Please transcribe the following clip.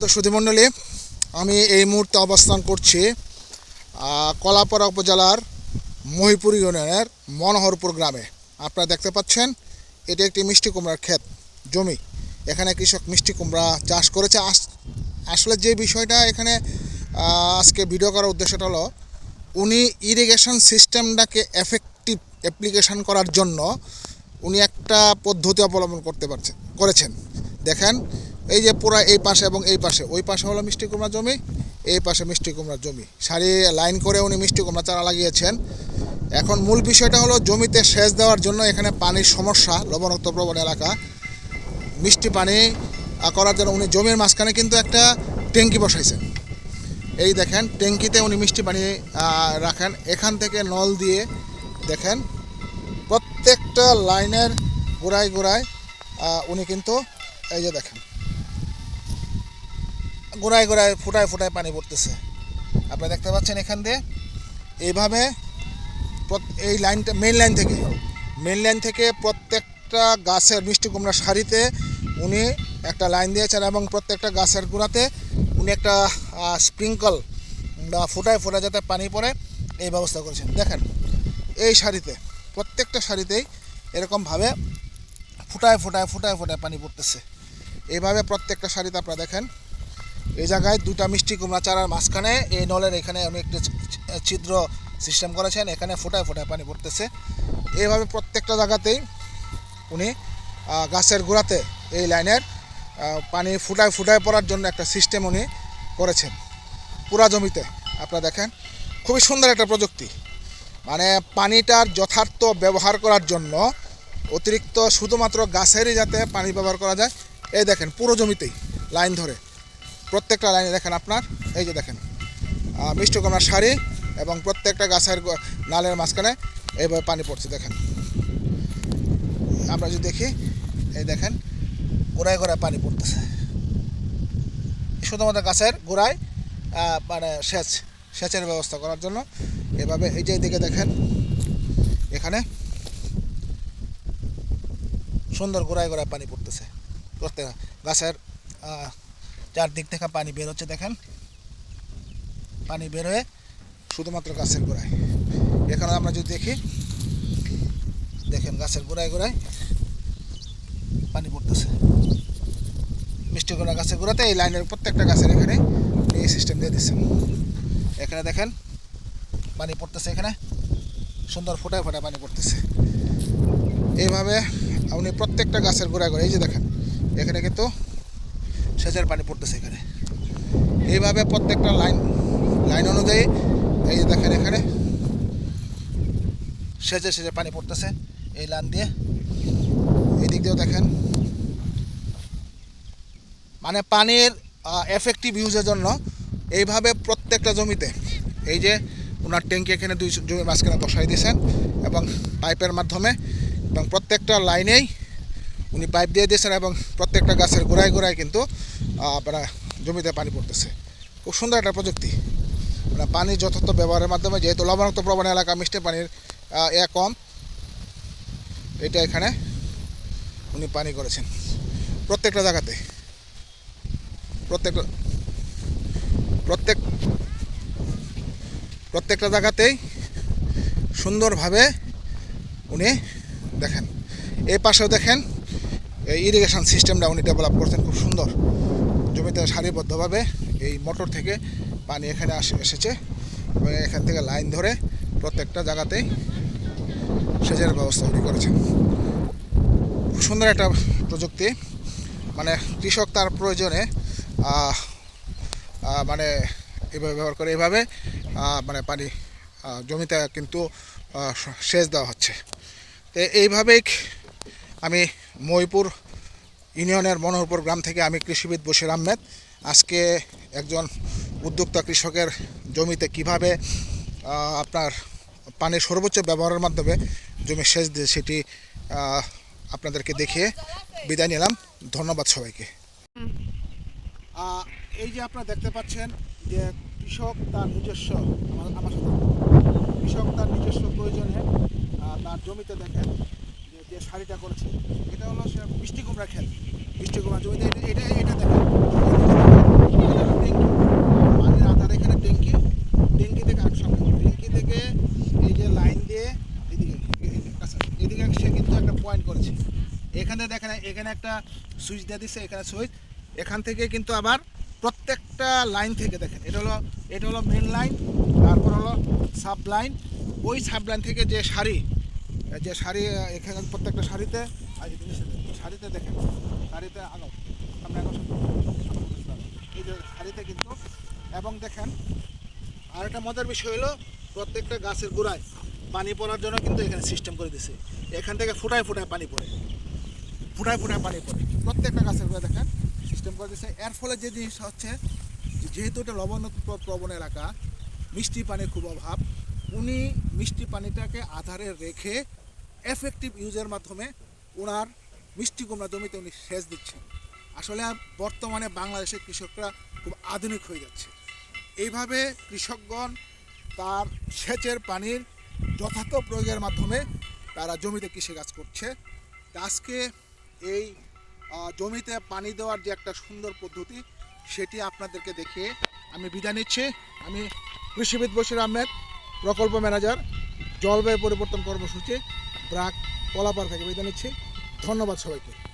তো সুধীমণ্ডলী আমি এই মুহূর্তে অবস্থান করছি কলাপাড়া উপজেলার মহিপুর ইউনিয়নের মনোহরপুর গ্রামে। আপনারা দেখতে পাচ্ছেন, এটি একটি মিষ্টি কুমড়ার ক্ষেত, জমি। এখানে কৃষক মিষ্টি কুমড়া চাষ করেছে। আস- আসলে যে বিষয়টা এখানে আজকে ভিডিও করার উদ্দেশ্যটা হলো, উনি ইরিগেশন সিস্টেমটাকে এফেক্টিভ অ্যাপ্লিকেশন করার জন্য উনি একটা পদ্ধতি অবলম্বন করতে পারছেন করেছেন। দেখেন এই যে পুরা এই পাশে এবং এই পাশে। ওই পাশে হলো মিষ্টি কুমড়া জমি, এই পাশে মিষ্টি কুমড়ার জমি। সারি লাইন করে উনি মিষ্টি কুমড়া চারা লাগিয়েছেন। এখন মূল বিষয়টা হলো জমিতে সেচ দেওয়ার জন্য এখানে পানির সমস্যা, লবণাক্ত প্রবণ এলাকা। মিষ্টি পানি করার জন্য উনি জমির মাঝখানে কিন্তু একটা ট্যাঙ্কি বসাইছেন। এই দেখেন, ট্যাঙ্কিতে উনি মিষ্টি পানি রাখেন। এখান থেকে নল দিয়ে দেখেন, প্রত্যেকটা লাইনের গোড়ায় গোড়ায় উনি কিন্তু এই যে দেখেন গোড়ায় গোড়ায় ফুটায় ফুটায় পানি পড়তেছে। আপনারা দেখতে পাচ্ছেন এখান দিয়ে। এইভাবে এই লাইনটা মেন লাইন থেকে মেন লাইন থেকে প্রত্যেকটা গাছের মিষ্টি কুমড়া সারিতে উনি একটা লাইন দিয়েছেন এবং প্রত্যেকটা গাছের গোড়াতে উনি একটা স্প্রিঙ্কল বা ফোটায় ফোটায় যাতে পানি পড়ে, এই ব্যবস্থা করেছেন। দেখেন, এই সারিতে, প্রত্যেকটা শাড়িতেই এরকমভাবে ফুটায় ফুটায় ফুটায় ফুটায় পানি পড়তেছে। এইভাবে প্রত্যেকটা শাড়িতে আপনারা দেখেন এই জায়গায় দুটা মিষ্টি কুমড়া চারার মাঝখানে, এই নলের এখানে উনি একটি ছিদ্র সিস্টেম করেছেন, এখানে ফোটায় ফোটায় পানি পড়তেছে। এইভাবে প্রত্যেকটা জায়গাতেই উনি গাছের গোড়াতে এই লাইনের পানি ফুটায় ফুটায় পড়ার জন্য একটা সিস্টেম উনি করেছেন। পুরা জমিতে, আপনারা দেখেন, খুবই সুন্দর একটা প্রযুক্তি। মানে পানিটার যথার্থ ব্যবহার করার জন্য অতিরিক্ত শুধুমাত্র গাছেরই যাতে পানি ব্যবহার করা যায়, এই দেখেন পুরো জমিতেই, লাইন ধরে। প্রত্যেকটা লাইনে দেখেন আপনার, এই যে দেখেন মিষ্টি কুমড়ার সারি এবং প্রত্যেকটা গাছের নালের মাঝখানে এইভাবে পানি পড়ছে, দেখেন। আমরা যদি দেখি, এই দেখেন, গোড়ায় গোড়ায় পানি পড়তেছে। শুধুমাত্র গাছের গোড়ায় মানে সেচ, সেচের ব্যবস্থা করার জন্য। এভাবে এই যে দিকে দেখেন, এখানে সুন্দর গোড়ায় গোড়ায় পানি পড়তেছে। প্রত্যেক গাছের চারদিক থেকে পানি বের হচ্ছে, দেখেন। পানি বের হয়ে শুধুমাত্র গাছের গোড়ায়। এখানে আমরা যদি দেখি, দেখেন গাছের গোড়ায় গোড়ায় পানি পড়তেছে। মিষ্টি গোড়া গাছের গোড়াতে এই লাইনের প্রত্যেকটা গাছের এখানে এই সিস্টেম দিয়ে দিচ্ছেন এখানে দেখেন পানি পড়তেছে এখানে। সুন্দর ফোটায় ফোটায় পানি পড়তেছে। এইভাবে আপনি প্রত্যেকটা গাছের গোড়ায় গোড়ায়, এই যে দেখেন, এখানে কিন্তু সেচের পানি পড়তেছে এখানে। এইভাবে প্রত্যেকটা লাইন লাইন অনুযায়ী, এই দেখেন এখানে সেচে সেচে পানি পড়তেছে এই লাইন দিয়ে। এদিক দিয়েও দেখেন। মানে পানির এফেক্টিভ ইউজের জন্য এইভাবে প্রত্যেকটা জমিতে, এই যে ওনার ট্যাঙ্কি এখানে দুই জমি মাঝখানে বসাই দিয়েছেন এবং পাইপের মাধ্যমে এবং প্রত্যেকটা লাইনেই উনি পাইপ দিয়ে দিয়েছেন এবং প্রত্যেকটা গাছের গোড়ায় গোড়ায় কিন্তু আপনার জমিতে পানি পড়তেছে। খুব সুন্দর একটা প্রযুক্তি। মানে পানি যথার্থ ব্যবহারের মাধ্যমে, যেহেতু লবণাক্ত প্রবণ এলাকা, মিষ্টি পানির এ কম। এটা এখানে উনি পানি করেছেন। প্রত্যেকটা জায়গাতে। প্রত্যেকটা প্রত্যেক প্রত্যেকটা জায়গাতেই সুন্দরভাবে উনি দেখেন। এই পাশেও দেখেন, এই ইরিগেশন সিস্টেমটা উনি ডেভেলপ করছেন, খুব সুন্দর। জমিতে সারিবদ্ধভাবে এই মোটর থেকে পানি এখানে আসে, এসেছে। এবং এখান থেকে লাইন ধরে প্রত্যেকটা জায়গাতেই সেচের ব্যবস্থা করেছেন। খুব সুন্দর একটা প্রযুক্তি। মানে কৃষক তার প্রয়োজনে মানে এভাবে ব্যবহার করে এভাবে মানে পানি জমিতে কিন্তু সেচ দেওয়া হচ্ছে। তো এইভাবেই আমি মহিপুর ইউনিয়নের মনোহরপুর গ্রাম থেকে আমি কৃষিবিদ বশির আহমেদ। আজকে একজন উদ্যোক্তা কৃষকের জমিতে কীভাবে আপনার পানির সর্বোচ্চ ব্যবহারের মাধ্যমে জমি সেচ দিয়ে সেটি আপনাদেরকে দেখিয়ে বিদায় নিলাম। ধন্যবাদ সবাইকে। এই যে আপনারা দেখতে পাচ্ছেন যে কৃষক তার নিজস্ব, আমার সাথে, কৃষক তার নিজস্ব প্রয়োজনে তার জমিতে দেখেন যে শাড়িটা করেছে, এটা হলো সে মিষ্টি কুমড়া খেত বৃষ্টি এটা দেখেন এখানে ট্যাঙ্কি। ট্যাঙ্কি থেকে আট সামনে ট্যাঙ্কি থেকে এই যে লাইন দিয়ে এদিকে সে কিন্তু একটা পয়েন্ট করেছে। এখানে দেখেন, এখানে একটা সুইচ দিয়ে দিচ্ছে এখানে সুইচ। এখান থেকে কিন্তু আবার প্রত্যেকটা লাইন থেকে দেখেন। এটা হলো এটা হলো মেন লাইন তারপর হলো সাব লাইন ওই সাব লাইন থেকে যে শাড়ি যে শাড়ি এখানে প্রত্যেকটা শাড়িতে আর শাড়িতে দেখেন। সারিতে আলো। সামনে আলো এই যে কিন্তু, এবং দেখেন আর একটা মজার বিষয় হলো, প্রত্যেকটা গাছের গোড়ায় পানি পড়ার জন্য কিন্তু এখানে সিস্টেম করে দিছে। এখান থেকে ফুটায় ফুটায় পানি পড়ে। ফুটায় ফুটায় পানি পড়ে। প্রত্যেকটা গাছের গোড়ায় দেখেন সিস্টেম করে দিছে। এর ফলে যে জিনিসটা হচ্ছে, যেহেতু এটা লবণ প্রবণ এলাকা, মিষ্টি পানির খুব অভাব, উনি মিষ্টি পানিটাকে আধারে রেখে এফেক্টিভ ইউজের মাধ্যমে ওনার মিষ্টি কুমড়া জমিতে উনি সেচ দিচ্ছেন। আসলে বর্তমানে বাংলাদেশের কৃষকরা খুব আধুনিক হয়ে যাচ্ছে। এইভাবে কৃষকগণ তার সেচের পানির যথার্থ প্রয়োগের মাধ্যমে তারা জমিতে কৃষিকাজ করছে। আজকে এই জমিতে পানি দেওয়ার যে একটা সুন্দর পদ্ধতি, সেটি আপনাদেরকে দেখিয়ে আমি বিদায় নিচ্ছি। আমি কৃষিবিদ বশির আহমেদ, প্রকল্প ম্যানেজার, জলবায়ু পরিবর্তন কর্মসূচি, ব্রাক কলাপাড় থেকে বিদায় নিচ্ছি। ধন্যবাদ সবাইকে।